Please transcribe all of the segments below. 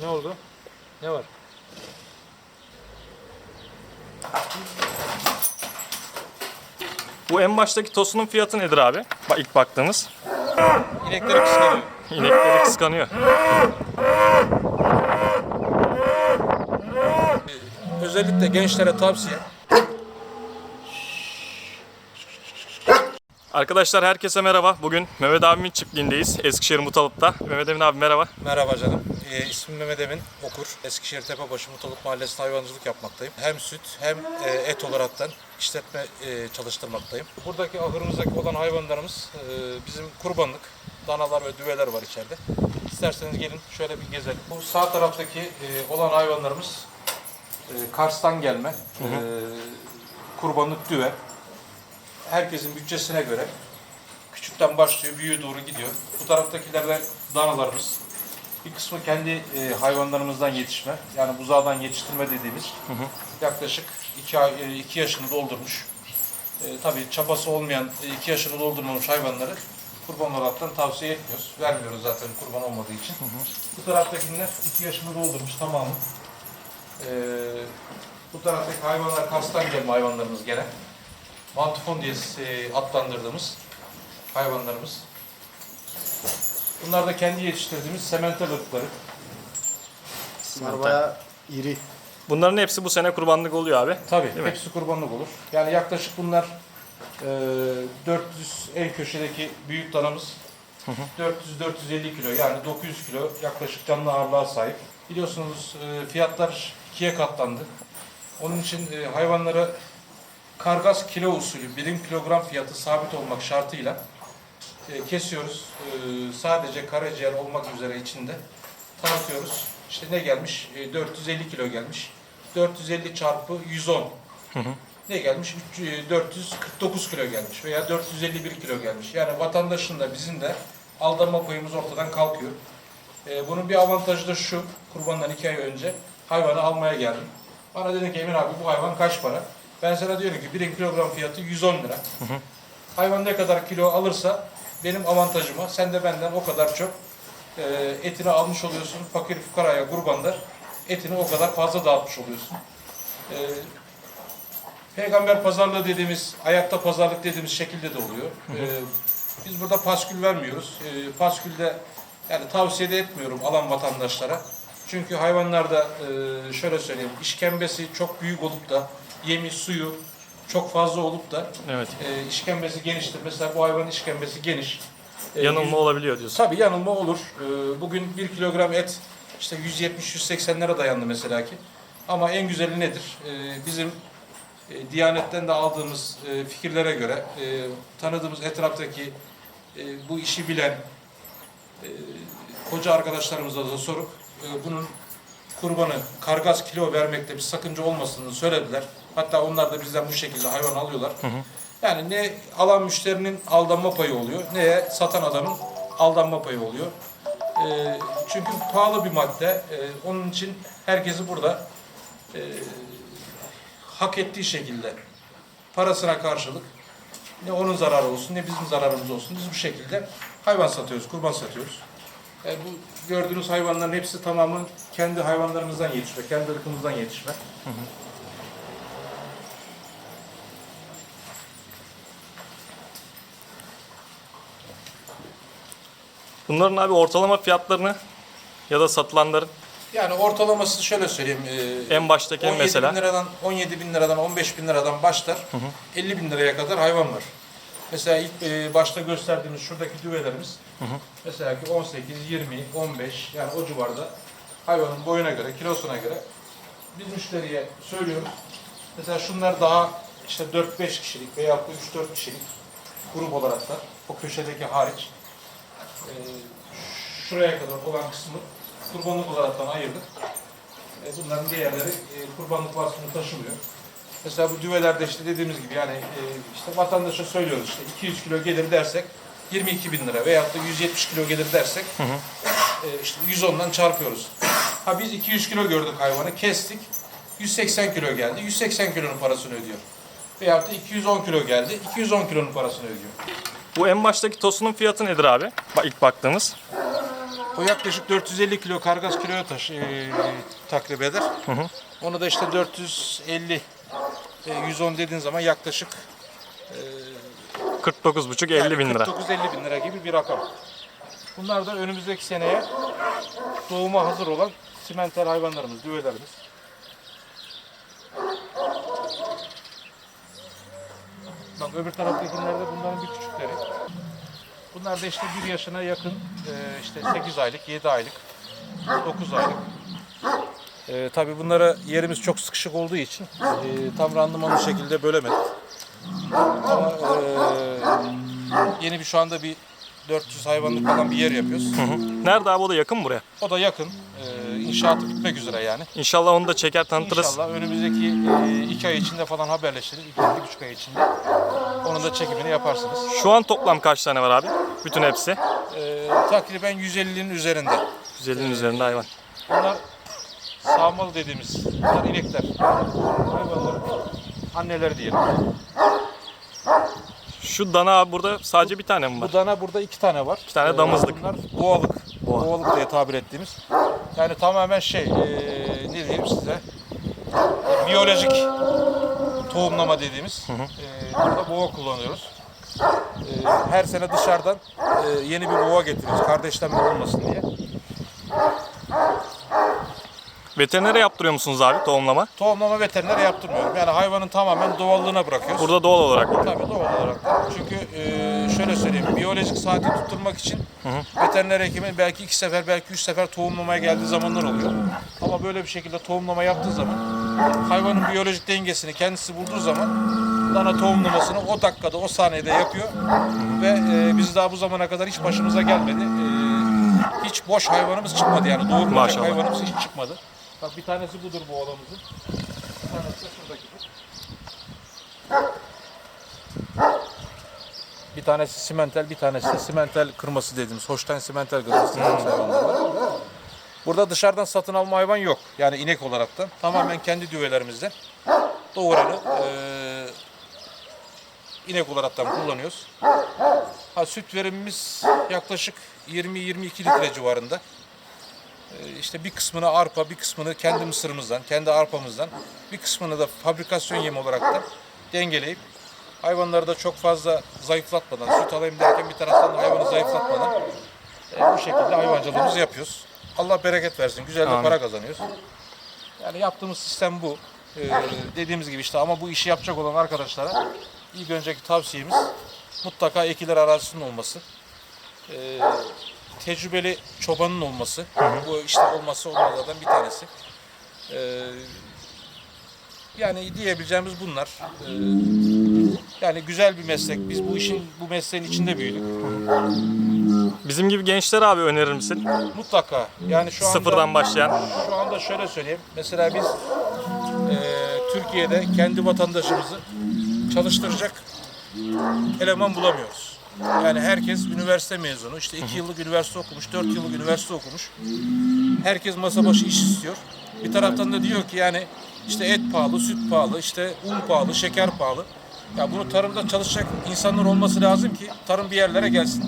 Ne oldu? Ne var? Bu en baştaki tosunun fiyatı nedir abi? Bak ilk baktığımız. İnekleri kıskanıyor. İnekleri kıskanıyor. Özellikle gençlere tavsiye. Arkadaşlar herkese merhaba. Bugün Mehmet abimin çiftliğindeyiz. Eskişehir Mutalıp'ta. Mehmet Emin abi merhaba. Merhaba canım. Ee, ismim Mehmet Emin Okur. Eskişehir Tepebaşı Mutalık Mahallesi'nde hayvancılık yapmaktayım. Hem süt hem e, et olaraktan işletme e, çalıştırmaktayım. Buradaki ahırımızdaki olan hayvanlarımız e, bizim kurbanlık. Danalar ve düveler var içeride. İsterseniz gelin şöyle bir gezelim. Bu sağ taraftaki e, olan hayvanlarımız e, Kars'tan gelme. E, kurbanlık düve. Herkesin bütçesine göre küçükten başlıyor, büyüğe doğru gidiyor. Bu taraftakiler de danalarımız. Bir kısmı kendi e, hayvanlarımızdan yetişme, yani buzağdan yetiştirme dediğimiz yaklaşık 2 ay, 2 yaşını doldurmuş. E, tabii çapası olmayan 2 yaşını doldurmamış hayvanları kurban olaraktan tavsiye etmiyoruz. Vermiyoruz zaten kurban olmadığı için. Bu taraftakiler 2 yaşını doldurmuş tamamı. E, bu taraftaki hayvanlar kastan gelme hayvanlarımız gene. Mantifon diye e, adlandırdığımız hayvanlarımız. Bunlar da kendi yetiştirdiğimiz semental ırkları. Bunlar bayağı iri. Bunların hepsi bu sene kurbanlık oluyor abi. Tabii mi? hepsi kurbanlık olur. Yani yaklaşık bunlar e, 400 en köşedeki büyük danamız 400-450 kilo yani 900 kilo yaklaşık canlı ağırlığa sahip. Biliyorsunuz e, fiyatlar ikiye katlandı. Onun için e, hayvanlara kargas kilo usulü 1 kilogram fiyatı sabit olmak şartıyla e, kesiyoruz. E, sadece karaciğer olmak üzere içinde tartıyoruz. İşte ne gelmiş? E, 450 kilo gelmiş. 450 çarpı 110. Ne gelmiş? Üç- e, 449 kilo gelmiş veya 451 kilo gelmiş. Yani vatandaşın da bizim de aldanma payımız ortadan kalkıyor. E, bunun bir avantajı da şu. Kurbandan iki ay önce hayvanı almaya geldim. Bana dedi ki Emin abi bu hayvan kaç para? Ben sana diyorum ki 1 kilogram fiyatı 110 lira. Hayvan ne kadar kilo alırsa benim avantajıma sen de benden o kadar çok e, etini almış oluyorsun. Fakir fukaraya kurbanda etini o kadar fazla dağıtmış oluyorsun. E, peygamber pazarlığı dediğimiz, ayakta pazarlık dediğimiz şekilde de oluyor. E, biz burada paskül vermiyoruz. E, paskülde yani tavsiye de etmiyorum alan vatandaşlara. Çünkü hayvanlarda e, şöyle söyleyeyim, işkembesi çok büyük olup da yemi, suyu çok fazla olup da Evet. e, işkembesi geniştir. Mesela bu hayvanın işkembesi geniş. E, Yanılma olabiliyor diyorsun. Tabii yanılma olur. Ee, Bugün 1 kilogram et işte 170-180'lere dayandı mesela ki. Ama en güzeli nedir? Ee, Bizim e, Diyanet'ten de aldığımız e, fikirlere göre e, tanıdığımız etraftaki e, bu işi bilen e, koca arkadaşlarımıza da sorup e, bunun kurbanı kargas kilo vermekte bir sakınca olmasını söylediler. Hatta onlar da bizden bu şekilde hayvan alıyorlar. Yani ne alan müşterinin aldanma payı oluyor, ne satan adamın aldanma payı oluyor. Ee, çünkü pahalı bir madde. Ee, onun için herkesi burada e, hak ettiği şekilde parasına karşılık ne onun zararı olsun ne bizim zararımız olsun. Biz bu şekilde hayvan satıyoruz, kurban satıyoruz. Yani bu gördüğünüz hayvanların hepsi tamamen kendi hayvanlarımızdan yetişme, kendi ırkımızdan yetişme. Bunların abi ortalama fiyatlarını ya da satılanların Yani ortalaması şöyle söyleyeyim. e, en baştaki 17 mesela bin liradan 17 bin liradan 15 bin liradan başlar 50 bin liraya kadar hayvan var. Mesela ilk e, başta gösterdiğimiz şuradaki düvelerimiz mesela ki 18, 20, 15 yani o civarda hayvanın boyuna göre, kilosuna göre biz müşteriye söylüyoruz. Mesela şunlar daha işte 4-5 kişilik veya 3-4 kişilik grup olarak da o köşedeki hariç e, şuraya kadar olan kısmı kurbanlık olaraktan ayırdık. E, bunların diğerleri e, kurbanlık vasfını taşımıyor. Mesela bu düvelerde işte dediğimiz gibi yani e, işte vatandaşa söylüyoruz işte 200 kilo gelir dersek 22 bin lira veyahut da 170 kilo gelir dersek e, işte 110'dan çarpıyoruz. Ha biz 200 kilo gördük hayvanı kestik 180 kilo geldi 180 kilonun parasını ödüyor. Veyahut da 210 kilo geldi. 210 kilonun parasını ödüyor. Bu en baştaki tosunun fiyatı nedir abi? Bak ilk baktığımız. O yaklaşık 450 kilo kargas kiloya taş, e, takrib eder. Onu da işte 450 e, 110 dediğin zaman yaklaşık 49,5-50 bin lira. 49-50 bin lira gibi bir rakam. Bunlar da önümüzdeki seneye doğuma hazır olan simental hayvanlarımız, düvelerimiz. Bak öbür taraftakiler de bunların bir küçükleri. Bunlar da işte bir yaşına yakın, e, işte 8 aylık, 7 aylık, 9 aylık. E, tabii bunlara yerimiz çok sıkışık olduğu için e, tam randımanlı şekilde bölemedik. Ama e, yeni bir şu anda bir 400 hayvanlık falan bir yer yapıyoruz. Nerede abi o da yakın buraya. O da yakın. E, inşaatı bitmek üzere yani. İnşallah onu da çeker tanıtırız. İnşallah önümüzdeki e, iki ay içinde falan haberleşiriz. İki, iki buçuk ay içinde. Onun da çekimini yaparsınız. Şu an toplam kaç tane var abi? Bütün hepsi. E, takriben 150'nin üzerinde. 150'nin üzerinde hayvan. Bunlar sağmalı dediğimiz bunlar inekler. Hayvanların anneleri diyelim. Şu dana abi burada sadece bir tane mi var? Bu dana burada iki tane var. İki tane damızlık. Bunlar boğalık. Boğa. Boğalık diye tabir ettiğimiz. Yani tamamen şey, eee, ne diyeyim size, e, biyolojik tohumlama dediğimiz. Eee, burada boğa kullanıyoruz. Eee, her sene dışarıdan eee, yeni bir boğa getiriyoruz. Kardeşlenme olmasın diye. Veterinere yaptırıyor musunuz abi tohumlama? Tohumlama veterinere yaptırmıyorum. Yani hayvanın tamamen doğallığına bırakıyoruz. Burada doğal olarak. Tabii doğal olarak. Çünkü e, şöyle söyleyeyim, biyolojik saati tutturmak için veteriner hekimin belki iki sefer, belki üç sefer tohumlamaya geldiği zamanlar oluyor. Ama böyle bir şekilde tohumlama yaptığı zaman hayvanın biyolojik dengesini kendisi bulduğu zaman dana tohumlamasını o dakikada, o saniyede yapıyor. Ve e, biz daha bu zamana kadar hiç başımıza gelmedi. E, hiç boş hayvanımız çıkmadı yani doğurmayacak hayvanımız hiç çıkmadı. Bak bir tanesi budur bu oğlamızın. Bir tanesi de şuradakidir. Bir tanesi simental, bir tanesi de simental kırması dediğimiz, hoştan simental kırması dediğimiz hayvanlar var. Burada dışarıdan satın alma hayvan yok. Yani inek olaraktan. Tamamen kendi düvelerimizden doğuranı eee inek olaraktan kullanıyoruz. Ha, süt verimimiz yaklaşık 20-22 litre civarında. Eee, İşte bir kısmını arpa, bir kısmını kendi mısırımızdan, kendi arpamızdan, bir kısmını da fabrikasyon yemi olaraktan dengeleyip hayvanları da çok fazla zayıflatmadan, süt alayım derken bir taraftan da hayvanı zayıflatmadan e, bu şekilde hayvancılığımızı yapıyoruz. Allah bereket versin. Güzel de Amin. para kazanıyoruz. Yani yaptığımız sistem bu. E, dediğimiz gibi işte ama bu işi yapacak olan arkadaşlara ilk önceki tavsiyemiz mutlaka ekiler arazisinin olması. E, tecrübeli çobanın olması. Bu işte olması olmalardan bir tanesi. E, yani diyebileceğimiz bunlar. E, yani güzel bir meslek. Biz bu işin, bu mesleğin içinde büyüdük. Bizim gibi gençler abi önerir misin? Mutlaka. Yani şu anda Sıfırdan başlayan. şu anda şöyle söyleyeyim. Mesela biz e, Türkiye'de kendi vatandaşımızı çalıştıracak eleman bulamıyoruz. Yani herkes üniversite mezunu. İşte iki yıllık üniversite okumuş, dört yıllık üniversite okumuş. Herkes masa başı iş istiyor. Bir taraftan da diyor ki yani işte et pahalı, süt pahalı, işte un pahalı, şeker pahalı. Ya bunu tarımda çalışacak insanlar olması lazım ki tarım bir yerlere gelsin.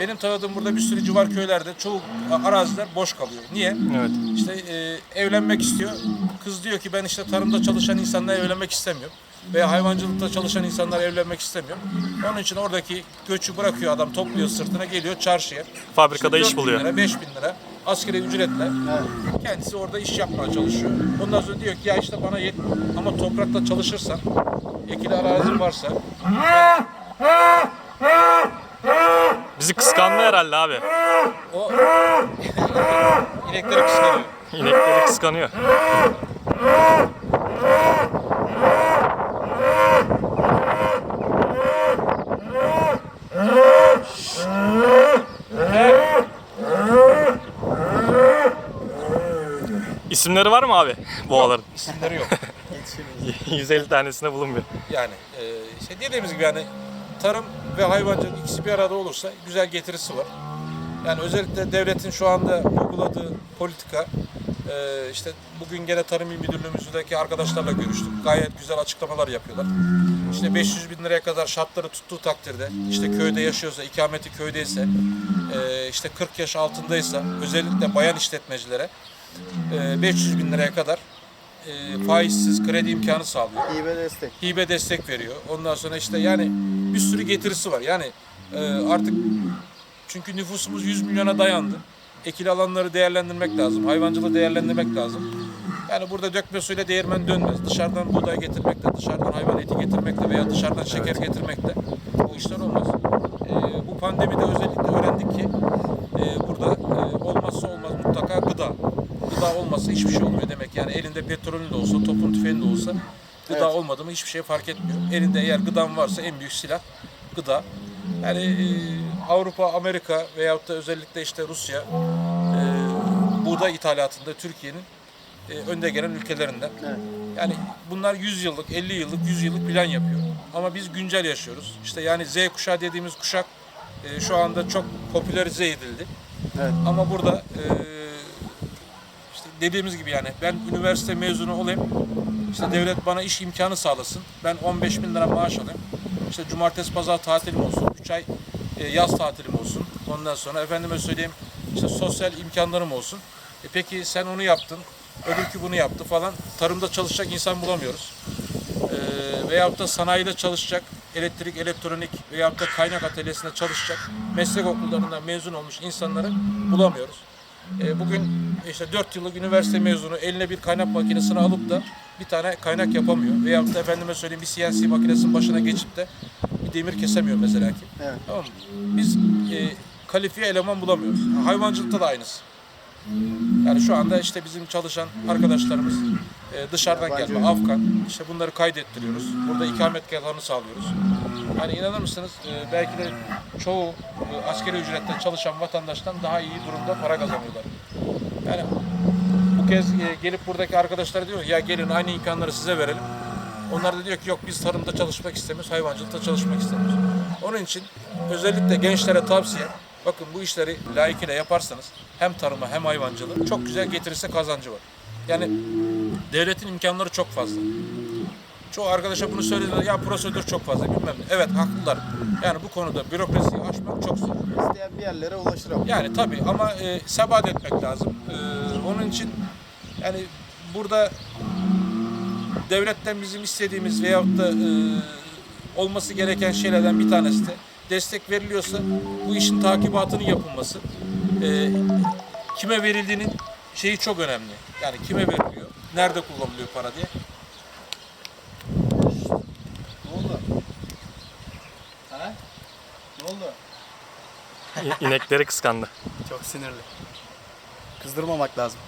Benim tanıdığım burada bir sürü civar köylerde çoğu araziler boş kalıyor. Niye? Evet. İşte e, evlenmek istiyor. Kız diyor ki ben işte tarımda çalışan insanla evlenmek istemiyorum. Veya hayvancılıkta çalışan insanlar evlenmek istemiyor. Onun için oradaki göçü bırakıyor adam topluyor sırtına geliyor çarşıya. Fabrikada İşte iş 4 bin buluyor. Lira, 5 bin lira askeri ücretle kendisi orada iş yapmaya çalışıyor. Ondan sonra diyor ki ya işte bana yet ama toprakta çalışırsan ekili arazin varsa Bizi kıskandı herhalde abi. o inekleri kıskanıyor. İnekleri kıskanıyor. İsimleri var mı abi boğaların? İsimleri yok. 150 tanesine bulunmuyor. Yani e, işte dediğimiz gibi yani tarım ve hayvancılık ikisi bir arada olursa güzel getirisi var. Yani özellikle devletin şu anda uyguladığı politika Ee, işte bugün gene Tarım İl Müdürlüğümüzdeki arkadaşlarla görüştük. Gayet güzel açıklamalar yapıyorlar. İşte 500 bin liraya kadar şartları tuttuğu takdirde, işte köyde yaşıyorsa, ikameti köydeyse, e, işte 40 yaş altındaysa, özellikle bayan işletmecilere e, 500 bin liraya kadar e, faizsiz kredi imkanı sağlıyor İyi destek. hibe destek veriyor. Ondan sonra işte yani bir sürü getirisi var. Yani e, artık çünkü nüfusumuz 100 milyona dayandı. Ekili alanları değerlendirmek lazım. Hayvancılığı değerlendirmek lazım. Yani burada dökme suyla değirmen dönmez. Dışarıdan buğday getirmekle, dışarıdan hayvan eti getirmekle veya dışarıdan şeker getirmekle bu işler olmaz. E, bu pandemide özellikle öğrendik ki e, burada mutlaka gıda. Gıda olmazsa hiçbir şey olmuyor demek. Yani elinde petrolün de olsa, topun tüfeğin de olsa gıda Evet. olmadı mı hiçbir şey fark etmiyor. Elinde eğer gıdan varsa en büyük silah gıda. Yani e, Avrupa, Amerika veyahut da özellikle işte Rusya e, buğday ithalatında Türkiye'nin e, önde gelen ülkelerinden. Evet. Yani bunlar 100 yıllık, 50 yıllık, 100 yıllık plan yapıyor. Ama biz güncel yaşıyoruz. İşte yani Z kuşağı dediğimiz kuşak e, şu anda çok popülerize edildi. Evet. Ama burada e, dediğimiz gibi yani ben üniversite mezunu olayım. İşte devlet bana iş imkanı sağlasın. Ben 15 bin lira maaş alayım. İşte cumartesi pazar tatilim olsun. 3 ay e, yaz tatilim olsun. Ondan sonra efendime söyleyeyim işte sosyal imkanlarım olsun. E peki sen onu yaptın. Öbürkü bunu yaptı falan. Tarımda çalışacak insan bulamıyoruz. E, veyahut da sanayide çalışacak, elektrik, elektronik veyahut da kaynak atölyesinde çalışacak meslek okullarından mezun olmuş insanları bulamıyoruz. E, bugün işte 4 yıllık üniversite mezunu eline bir kaynak makinesini alıp da bir tane kaynak yapamıyor. Veyahut da efendime söyleyeyim bir CNC makinesinin başına geçip de bir demir kesemiyor mesela ki. Evet. Tamam mı? Biz e, kalifiye eleman bulamıyoruz. Hayvancılıkta da aynısı. Yani şu anda işte bizim çalışan arkadaşlarımız e, dışarıdan gelme, Afgan, işte bunları kaydettiriyoruz. Burada ikametgahlarını sağlıyoruz. Yani inanır mısınız e, belki de çoğu e, askeri ücretle çalışan vatandaştan daha iyi durumda para kazanıyorlar. Yani bu kez e, gelip buradaki arkadaşlar diyor ya gelin aynı imkanları size verelim. Onlar da diyor ki yok biz tarımda çalışmak istemiyoruz, hayvancılıkta çalışmak istemiyoruz. Onun için özellikle gençlere tavsiye bakın bu işleri layıkıyla yaparsanız hem tarıma hem hayvancılığı çok güzel getirirse kazancı var. Yani devletin imkanları çok fazla. Çoğu arkadaşa bunu söylediler ya prosedür çok fazla bilmem ne. Evet haklılar. Yani bu konuda bürokrasiyi aşmak çok zor. İsteyen bir yerlere ulaşır ama. Yani tabii ama e, sebat etmek lazım. E, onun için yani burada devletten bizim istediğimiz veyahut da e, olması gereken şeylerden bir tanesi de destek veriliyorsa bu işin takibatının yapılması. E, kime verildiğinin şeyi çok önemli. Yani kime veriliyor, nerede kullanılıyor para diye. Ne oldu? Ha? Ne oldu? İ- İnekleri kıskandı. Çok sinirli. Kızdırmamak lazım.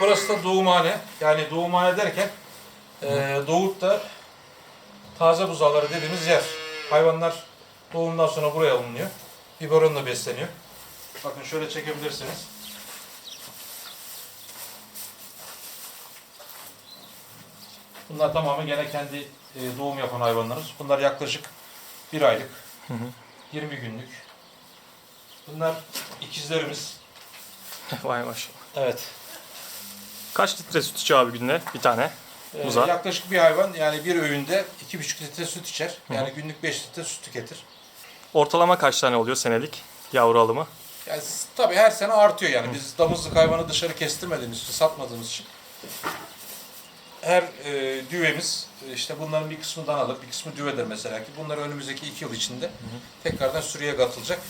Burası da doğumhane. Yani doğumhane derken e, doğup da taze buzağları dediğimiz yer. Hayvanlar doğumdan sonra buraya alınıyor. Biberonla besleniyor. Bakın şöyle çekebilirsiniz. Bunlar tamamen gene kendi e, doğum yapan hayvanlarımız. Bunlar yaklaşık bir aylık, 20 günlük. Bunlar ikizlerimiz. Vay maşallah. Evet. Kaç litre süt içiyor abi günde bir tane? Ee, yaklaşık bir hayvan yani bir öğünde 2,5 litre süt içer. Yani günlük 5 litre süt tüketir. Ortalama kaç tane oluyor senelik yavru alımı? Yani s- tabii her sene artıyor yani. Biz damızlık hayvanı dışarı kestirmediğimiz için, satmadığımız için her e, düvemiz e, işte bunların bir kısmı danalık, bir kısmı düvedir mesela ki. Bunlar önümüzdeki iki yıl içinde tekrardan sürüye katılacak.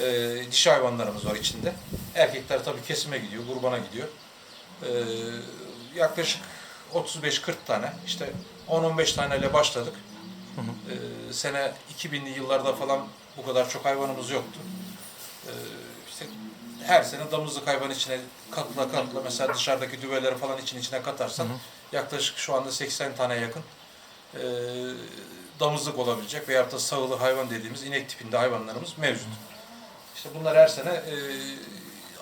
E, dişi hayvanlarımız var içinde. Erkekler tabii kesime gidiyor, kurbana gidiyor. E, yaklaşık 35-40 tane, işte 10-15 taneyle başladık. E, sene 2000'li yıllarda falan bu kadar çok hayvanımız yoktu. E, işte her sene damızlık hayvan içine katla katla mesela dışarıdaki düveleri falan için içine katarsan yaklaşık şu anda 80 tane yakın e, damızlık olabilecek veyahut da sağılı hayvan dediğimiz inek tipinde hayvanlarımız mevcut. İşte bunlar her sene e,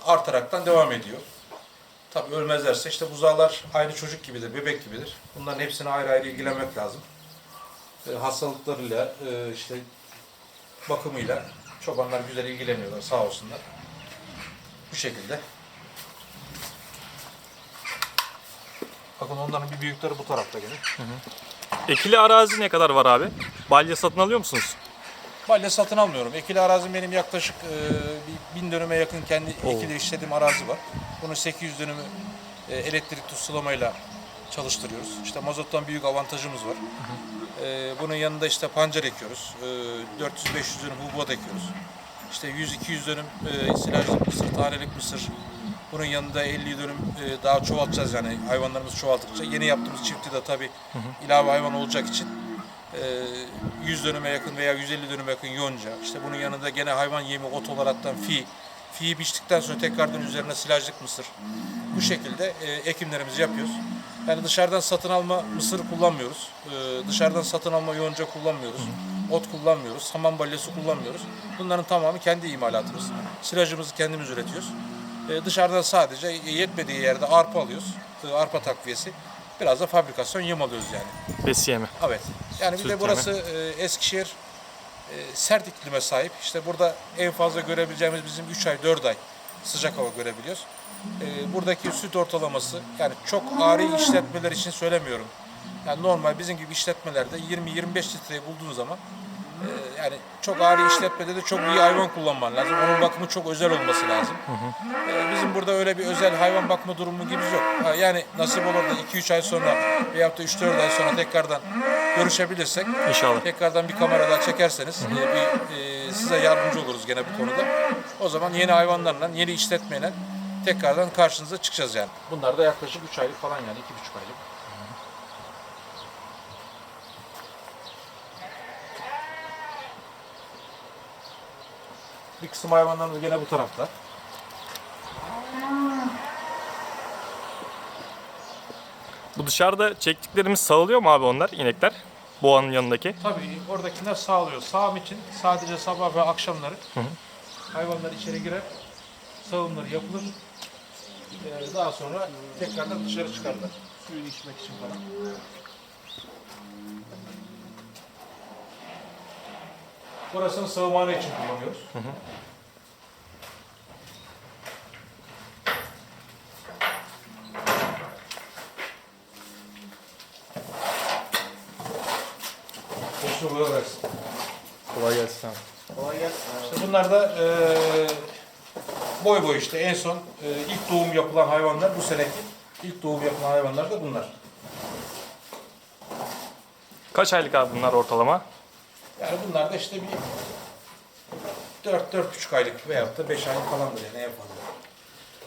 artaraktan devam ediyor. Tabii ölmezlerse işte buzağlar aynı çocuk gibidir, bebek gibidir. Bunların hepsine ayrı ayrı ilgilenmek lazım. E, hastalıklarıyla, e, işte bakımıyla Çobanlar güzel ilgileniyorlar sağ olsunlar. Bu şekilde. Bakın onların bir büyükleri bu tarafta gene. Ekili arazi ne kadar var abi? Balya satın alıyor musunuz? Balya satın almıyorum. Ekili arazim benim yaklaşık e, bin dönüme yakın kendi ekili işlediğim arazi var. Bunun 800 dönümü e, elektrikli sulamayla çalıştırıyoruz. İşte mazottan büyük avantajımız var. E, bunun yanında işte pancar ekiyoruz. E, 400-500 dönüm hububat ekiyoruz. İşte 100-200 dönüm e, silajlık mısır, tanelik mısır. Bunun yanında 50 dönüm e, daha çoğaltacağız yani hayvanlarımız çoğalttıkça. Yeni yaptığımız çifti de tabii ilave hayvan olacak için e, 100 dönüme yakın veya 150 dönüme yakın yonca. İşte bunun yanında gene hayvan yemi ot olaraktan fi. Fiyi biçtikten sonra tekrardan üzerine silajlık mısır. Bu şekilde e, ekimlerimizi yapıyoruz. Yani dışarıdan satın alma mısır kullanmıyoruz. E, dışarıdan satın alma yonca kullanmıyoruz. Ot kullanmıyoruz. Saman balyası kullanmıyoruz. Bunların tamamı kendi imalatımız. Silajımızı kendimiz üretiyoruz. E, dışarıdan sadece yetmediği yerde arpa alıyoruz. E, arpa takviyesi. Biraz da fabrikasyon yem alıyoruz yani. Besiyeme. Evet. Yani bir Süt de burası e, Eskişehir e, sert iklime sahip. İşte burada en fazla görebileceğimiz bizim 3 ay 4 ay sıcak hava görebiliyoruz. E, buradaki süt ortalaması yani çok ağrı işletmeler için söylemiyorum. Yani normal bizim gibi işletmelerde 20-25 litreyi bulduğun zaman e, yani çok ağrı işletmede de çok iyi hayvan kullanman lazım. Onun bakımı çok özel olması lazım. E, bizim burada öyle bir özel hayvan bakma durumu gibi yok. Ha, Yani nasip olur da 2-3 ay sonra veyahut da 3-4 ay sonra tekrardan görüşebilirsek İnşallah. tekrardan bir kamera daha çekerseniz e, bir, e, size yardımcı oluruz gene bu konuda. O zaman yeni hayvanlarla, yeni işletmeyle tekrardan karşınıza çıkacağız yani. Bunlar da yaklaşık 3 aylık falan yani 2,5 aylık. Bir kısım hayvanlarımız gene bu tarafta. Bu dışarıda çektiklerimiz sağılıyor mu abi onlar inekler? Boğanın yanındaki. Tabii oradakiler sağlıyor. Sağım için sadece sabah ve akşamları hayvanlar içeri girer, sağımları yapılır. Ee, daha sonra tekrardan dışarı çıkarlar. Suyunu içmek için falan. Burasını sığımhane için kullanıyoruz. Boşluğu böyle versin. Kolay gelsin. Kolay gelsin. İşte bunlar da eee, boy boy işte en son eee, ilk doğum yapılan hayvanlar bu seneki ilk doğum yapılan hayvanlar da bunlar. Kaç aylık abi bunlar ortalama? Yani bunlar da işte bir 4 4,5 aylık veyahut da 5 aylık falandır yani en fazla.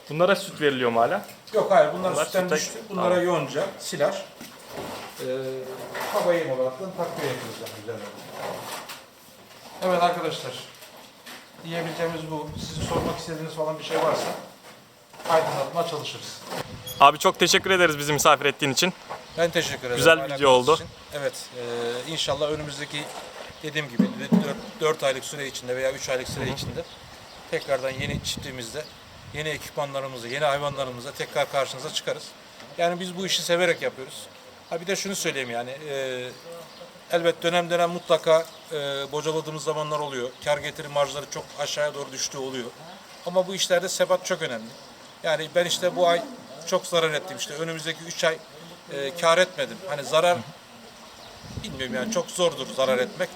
Bunlara süt veriliyor mu hala? Yok hayır bunlar, Bunlar sütten sütten- düştü. Bunlara Tamam. yonca, silaj, eee hava yem olarak da takviye yapıyoruz yani üzerine. Evet arkadaşlar. Diyebileceğimiz bu. Sizin sormak istediğiniz falan bir şey varsa aydınlatmaya çalışırız. Abi çok teşekkür ederiz bizi misafir ettiğin için. Ben teşekkür ederim. Güzel Alakanız video oldu. için. Evet. e, inşallah önümüzdeki dediğim gibi 4, aylık süre içinde veya 3 aylık süre içinde tekrardan yeni çiftliğimizde yeni ekipmanlarımızı, yeni hayvanlarımızla tekrar karşınıza çıkarız. Yani biz bu işi severek yapıyoruz. Ha bir de şunu söyleyeyim yani e, elbet dönem dönem mutlaka e, bocaladığımız zamanlar oluyor. Kar getiri marjları çok aşağıya doğru düştüğü oluyor. Ama bu işlerde sebat çok önemli. Yani ben işte bu ay çok zarar ettim işte önümüzdeki 3 ay e, kar etmedim. Hani zarar bilmiyorum yani çok zordur zarar etmek.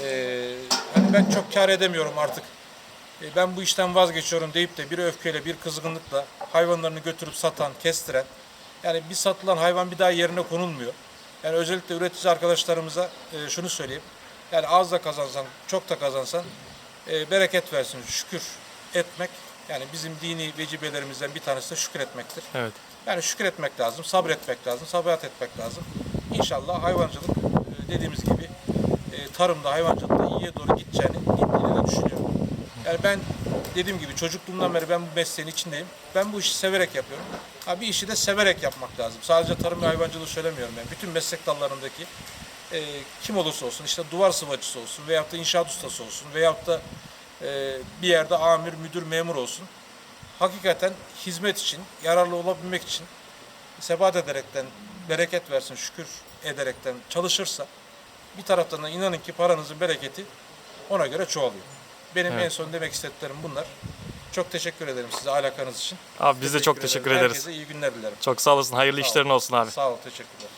E, hani ben çok kar edemiyorum artık. E, ben bu işten vazgeçiyorum deyip de bir öfkeyle, bir kızgınlıkla hayvanlarını götürüp satan, kestiren yani bir satılan hayvan bir daha yerine konulmuyor. Yani özellikle üretici arkadaşlarımıza e, şunu söyleyeyim. Yani az da kazansan, çok da kazansan e, bereket versin, şükür etmek. Yani bizim dini vecibelerimizden bir tanesi de şükür etmektir. Evet. Yani şükretmek lazım, sabretmek lazım, sabahat etmek lazım. İnşallah hayvancılık e, dediğimiz gibi e, tarımda, hayvancılıkta iyiye doğru gideceğini, gittiğini de düşünüyorum. Yani ben dediğim gibi çocukluğumdan beri ben bu mesleğin içindeyim. Ben bu işi severek yapıyorum. Ha, bir işi de severek yapmak lazım. Sadece tarım ve hayvancılığı söylemiyorum ben. Bütün meslek dallarındaki e, kim olursa olsun, işte duvar sıvacısı olsun veyahut da inşaat ustası olsun veyahut da e, bir yerde amir, müdür, memur olsun hakikaten hizmet için, yararlı olabilmek için sebat ederekten, bereket versin, şükür ederekten çalışırsa bir taraftan da inanın ki paranızın bereketi ona göre çoğalıyor. Benim Evet. en son demek istediklerim bunlar. Çok teşekkür ederim size alakanız için. Abi biz de çok teşekkür ederiz. Herkese iyi günler dilerim. Çok sağ olasın. Hayırlı Sağ ol. işlerin olsun abi. Sağ ol, teşekkürler.